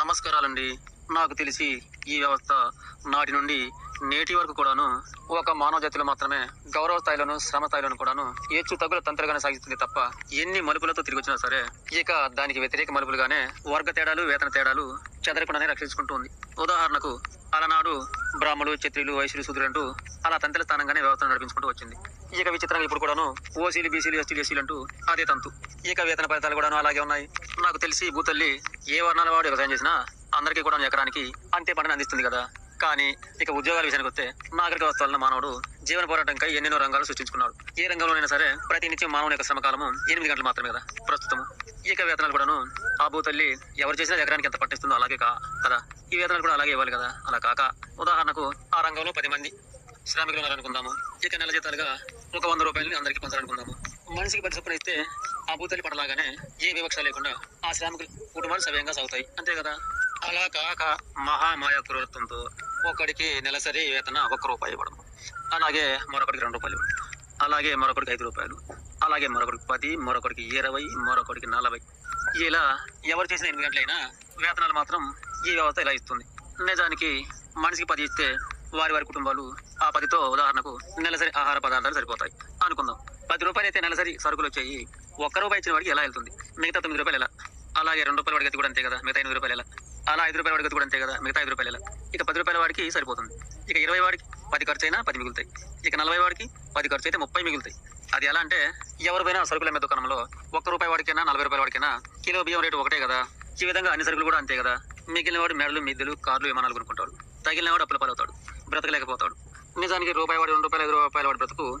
నమస్కారాలండి. నాకు తెలిసి ఈ వ్యవస్థ నాటి నుండి నేటి వరకు కూడాను ఒక మానవ జాతిలో మాత్రమే గౌరవ స్థాయిలోను శ్రమ స్థాయిలోను కూడాను హెచ్చు తగ్గుల తంత్రగానే సాగిస్తుంది తప్ప ఎన్ని మలుపులతో తిరిగి వచ్చినా సరే ఇక దానికి వ్యతిరేక మలుపులుగానే వర్గ తేడాలు వేతన తేడాలు చెదరకుండానే రక్షించుకుంటూ ఉంది. ఉదాహరణకు అలనాడు బ్రాహ్మణులు క్షత్రియులు వైశ్యులు శూద్రులు అంటూ అలా తంత్ర స్థానంగానే వ్యవస్థను నడిపించుకుంటూ వచ్చింది. ఇక విచిత్రంగా ఇప్పుడు కూడాను ఓసీలు బీసీలు ఎస్టీలు ఎస్సీలు అంటూ అదే తంతు. ఇక వేతన ఫలితాలు కూడాను అలాగే ఉన్నాయి. నాకు తెలిసి భూతల్లి ఏ వర్ణాల వాడు వ్యవసాయం చేసినా అందరికీ కూడా ఎకరానికి అంతే పంటను అందిస్తుంది కదా. కానీ ఇక ఉద్యోగాల విషయానికి వస్తే నాగరిక వస్తువులన్న మానవుడు జీవన పోరాటంకై ఎన్నెన్నో రంగాలు సృష్టించుకున్నాడు. ఏ రంగంలోనైనా సరే ప్రతి నిత్యం మానవుని యొక్క శ్రమకాలము ఎనిమిది గంటలు మాత్రమే కదా ప్రస్తుతం ఇక వేతనాలు కూడాను ఆ భూతల్లి ఎవరు చేసినా ఎకరానికి ఎంత పట్టిస్తుందో అలాగే కా కదా. ఈ వేతనాలు కూడా అలాగే ఇవ్వాలి కదా. అలా కాక ఉదాహరణకు ఆ రంగంలో పది మంది శ్రామికులు ఉన్నారనుకుందాము. ఇక నెల జీతాలుగా ఒక వంద రూపాయలు అందరికీ పంచాలనుకుందాము. మనిషికి పది చొప్పున ఇస్తే ఆ భూతల్లి పడలాగానే ఏ వివక్ష లేకుండా ఆ శ్రామికులు కుటుంబాలు సవ్యంగా సాగుతాయి. అంతే కదా. అలా కాక మహామాయ క్రూరత్వంతో ఒకడికి నెలసరి వేతన ఒక్క రూపాయి ఇవ్వడం అలాగే మరొకడికి రెండు రూపాయలు ఇవ్వడం అలాగే మరొకడికి ఐదు రూపాయలు. అలాగే మరొకడికి పది మరొకడికి ఇరవై మరొకడికి నలభై. ఇలా ఎవరు చేసిన ఎనిమిది గంటలైనా వేతనాలు మాత్రం ఈ వ్యవస్థ ఇలా ఇస్తుంది. నిజానికి మనిషికి పది ఇస్తే వారి వారి కుటుంబాలు ఆ పదితో ఉదాహరణకు నెలసరి ఆహార పదార్థాలు సరిపోతాయి. అనుకుందాం. పది రూపాయలు అయితే నెలసరి సరుకులు వచ్చాయి. ఒక్క రూపాయి ఇచ్చిన వాడికి ఎలా వెళ్తుంది? మిగతా తొమ్మిది రూపాయలు ఎలా? అలాగే రెండు రూపాయల వాడికి కూడా అంతే కదా. మిగతా ఎనిమిది రూపాయలు ఎలా? అలా ఐదు రూపాయల వాడికి కూడా అంతే కదా మిగతా ఐదు రూపాయలు ఇక పది రూపాయల వాడికి సరిపోతుంది. ఇక ఇరవై వాడికి పది ఖర్చు అయినా పది మిగులుతాయి. ఇక నలభై వాడికి పది ఖర్చు అయితే ముప్పై మిగులుతాయి. అది ఎలా అంటే ఎవరిపైనా సరుకుల అమ్మే దుకాణంలో ఒక్క రూపాయి వాడికైనా నలభై రూపాయల వాడికైనా కిలో బియ్యం రేటు ఒకటే కదా. ఈ విధంగా అన్ని సరుకులు కూడా అంతే కదా. మిగిలిన వాడు మెడలు మిద్దెలు కార్లు విమానాలు కొనుక్కుంటాడు. తగిలిన వాడు అప్పుల పాలవుతాడు. బ్రతకలేకపోతాడు. నిజానికి రూపాయి వాడి రెండు రూపాయలు ఐదు రూపాయల వాడి బ్రతుకు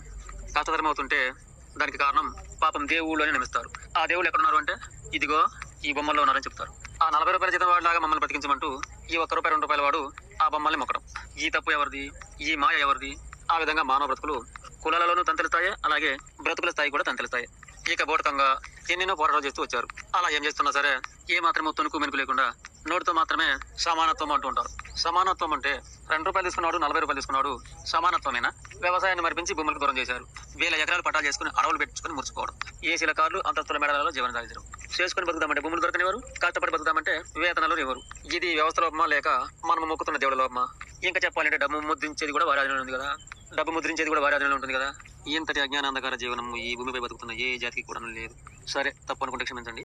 కష్టతరం అవుతుంటే దానికి కారణం పాపం దేవుళ్ళు అని నమ్మిస్తారు. ఆ దేవుళ్ళు ఎక్కడున్నారు అంటే ఇదిగో ఈ బొమ్మల్లో ఉన్నారని చెప్తారు. ఆ నలభై రూపాయల జీతం వాడిలాగా మమ్మల్ని బతికించమంటూ ఈ ఒక్క రూపాయి రెండు రూపాయల వాడు ఆ బొమ్మల్ని మొక్కడం. ఈ తప్పు ఎవరిది? ఈ మాయ ఎవరిది? ఆ విధంగా మానవ బ్రతుకులు కులాలలోనూ తంతెలుస్తాయి అలాగే బ్రతుకుల స్థాయి కూడా తంతెలుస్తాయి. ఇక బోటకంగా ఎన్నెన్నో పోరాటాలు చేస్తూ వచ్చారు. అలా ఏం చేస్తున్నా సరే ఏ మాత్రమో తొనుకు మెనుకు లేకుండా నోటితో మాత్రమే సమానత్వం అంటూ ఉంటారు. సమానత్వం అంటే రెండు రూపాయలు తీసుకున్నాడు నలభై రూపాయలు తీసుకున్నాడు సమానత్వమేనా? వ్యవసాయాన్ని మరిపించి భూములకు దూరం చేశారు. వేల ఎకరాలు పట్టాలు చేసుకుని అడవులు పెట్టుకుని మురుచుకోవడం ఏసీల కార్లు అంతస్తుల మెడలలో జీవన సాగించడం. చేసుకుని బతుకుదామంటే భూములు దొరకనివారు కష్టపడి బతుకుదామంటే వేతనాలు ఇవ్వరు. ఇది వ్యవస్థ లోపమా లేక మనం మొక్కుతున్న దేవుడి లోపమా? ఇంకా చెప్పాలంటే డబ్బు ముద్దించేది కూడా వారి ఉంది కదా. డబ్బు ముద్రించేది కూడా వారి ఆధీనంలో ఉంటుంది కదా. ఇంతటి అజ్ఞానాంధకార జీవనం ఈ భూమిపై బతుకుతున్న ఏ జాతికి కూడా లేదు. సరే తప్పు అనుకుంటే క్షమించండి.